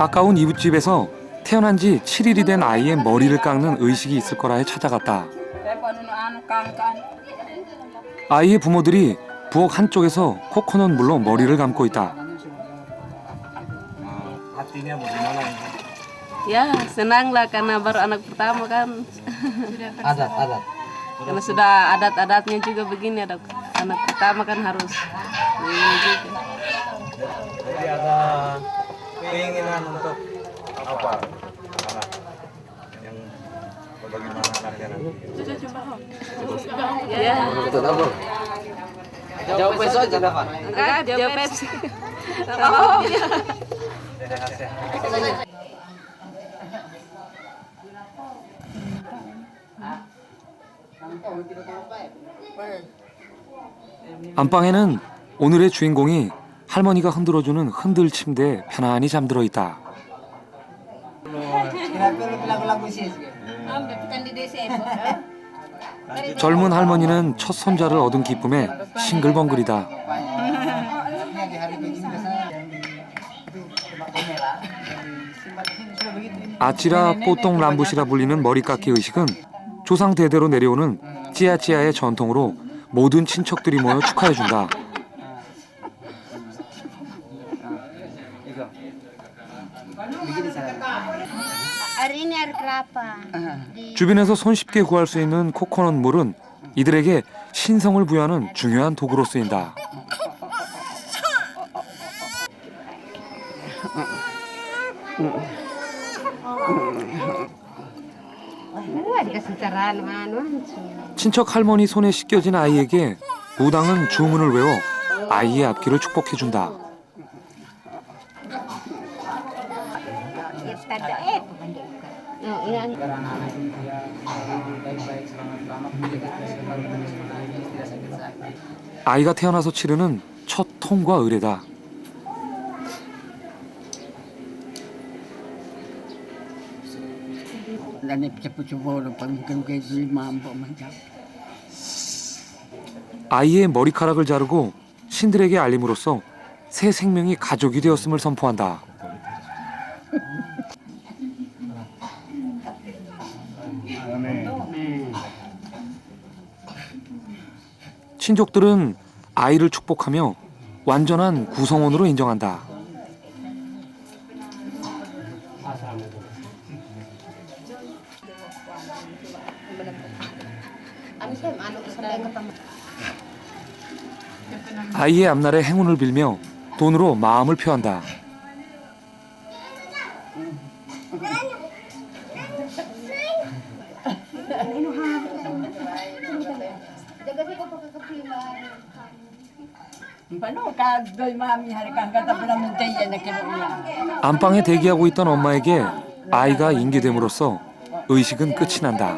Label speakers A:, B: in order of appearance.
A: 가까운 이웃집에서 태어난 지 7일이 된 아이의 머리를 깎는 의식이 있을 거라 해 찾아갔다. 아이의 부모들이 부엌 한쪽에서 코코넛 물로 머리를 감고 있다.
B: Ya, senang lah karena baru anak pertama kan.
C: Adat, adat.
B: Karena sudah adat-adatnya juga begini, anak, anak pertama kan harus begini juga.
C: Jadi ada keinginan untuk apa? Anak yang bagaimana anaknya nanti?
B: Ya,
C: Betul apa? Jawab besok aja dapat.
B: enggak, jawab Pepsi. Oh.
C: Sehat-sehat.
A: 안방에는 오늘의 주인공이 할머니가 흔들어주는 흔들 침대에 편안히 잠들어 있다. 젊은 할머니는 첫 손자를 얻은 기쁨에 싱글벙글이다. 아찌라 뽀똥 람부시라 불리는 머리 깎기 의식은 조상 대대로 내려오는 찌야찌야의 전통으로 모든 친척들이 모여 축하해준다. 주변에서 손쉽게 구할 수 있는 코코넛 물은 이들에게 신성을 부여하는 중요한 도구로 쓰인다. 친척 할머니 손에 씻겨진 아이에게 무당은 주문을 외워 아이의 앞길을 축복해준다.
D: Eh. Oh.
A: 아이가 태어나서 치르는 첫 통과 의례다. 아이의 머리카락을 자르고 신들에게 알림으로써 새 생명이 가족이 되었음을 선포한다. 친족들은 아이를 축복하며 완전한 구성원으로 인정한다. 아이의 앞날에 행운을 빌며 돈으로 마음을 표한다. 안방에 대기하고 있던 엄마에게 아이가 인계됨으로써 의식은 끝이 난다.